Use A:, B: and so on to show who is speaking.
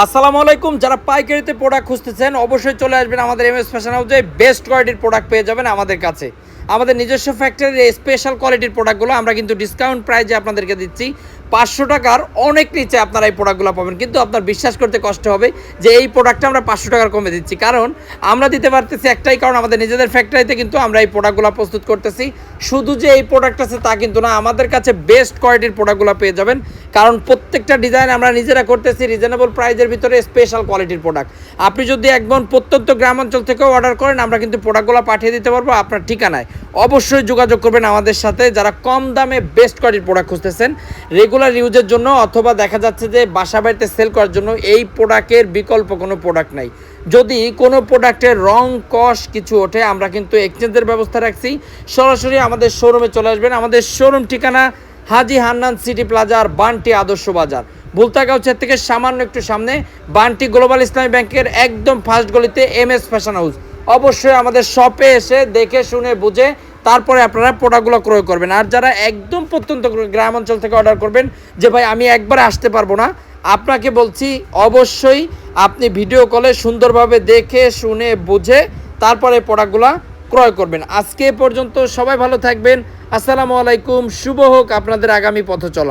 A: আসসালামু আলাইকুম, যারা পাইকারিতে প্রোডাক্ট খুঁজতেছেন, অবশ্যই চলে আসবেন আমাদের এম এস ফ্যাশন হাউজে বেস্ট কোয়ালিটির প্রোডাক্ট পেয়ে যাবেন আমাদের কাছে। আমাদের নিজস্ব ফ্যাক্টরির স্পেশাল কোয়ালিটির প্রোডাক্টগুলো আমরা কিন্তু ডিসকাউন্ট প্রাইজে আপনাদেরকে দিচ্ছি। পাঁচশো টাকার অনেক নিচে আপনারা এই প্রোডাক্টগুলো পাবেন। কিন্তু আপনার বিশ্বাস করতে কষ্ট হবে যে এই প্রোডাক্টটা আমরা পাঁচশো টাকার কমে দিচ্ছি। কারণ আমরা দিতে পারতেছি একটাই, কারণ আমাদের নিজেদের ফ্যাক্টরিতে কিন্তু আমরা এই প্রোডাক্টগুলো প্রস্তুত করতেছি। শুধু যে এই প্রোডাক্ট আছে তা কিন্তু না, আমাদের কাছে বেস্ট কোয়ালিটির প্রোডাক্টগুলো পেয়ে যাবেন। কারণ প্রত্যেকটা ডিজাইন আমরা নিজেরা করতেছি রিজনেবল প্রাইজের ভিতরে স্পেশাল কোয়ালিটির প্রোডাক্ট আপনি যদি একদম প্রত্যন্ত গ্রামাঞ্চল থেকেও অর্ডার করেন, আমরা কিন্তু প্রোডাক্টগুলো পাঠিয়ে দিতে পারব আপনার ঠিকানায়। অবশ্যই যোগাযোগ করবেন আমাদের সাথে। যারা কম দামে বেস্ট কোয়ালিটির প্রোডাক্ট খুঁজতেছেন রেগুলার ইউজের জন্য অথবা দেখা যাচ্ছে যে বাসা বাড়িতে সেল করার জন্য এই প্রোডাক্টের বিকল্প কোনো প্রোডাক্ট নাই। যদি কোনো প্রোডাক্টের রং কস কিছু ওঠে, আমরা কিন্তু এক্সচেঞ্জের ব্যবস্থা রাখছি। সরাসরি আমাদের শোরুমে চলে আসবেন। আমাদের শোরুম ঠিকানা হাজি হান্নান সিটি প্লাজার বান্টি আদর্শ বাজার। বুলতাগাউছের থেকে সামান্য একটু সামনে, বান্টি গ্লোবাল ইসলামী ব্যাংকের একদম ফার্স্ট গলিতে এম এস ফ্যাশন হাউস অবশ্যই আমাদের শপে এসে দেখে, শুনে, বুঝে, তারপরে আপনারা প্রোডাক্টগুলো ক্রয় করবেন। আর যারা একদম প্রত্যন্ত গ্রাম অঞ্চল থেকে অর্ডার করবেন, যে ভাই, আমি একবার আসতে পারব না, আপনাকে বলছি, অবশ্যই আপনি ভিডিও কলে সুন্দরভাবে দেখে, শুনে, বুঝে, তারপরে প্রোডাক্টগুলো ক্রয় করবেন। আজকে পর্যন্ত সবাই ভালো থাকবেন। আসসালামু আলাইকুম। শুভ হোক আপনাদের আগামী পথ চলা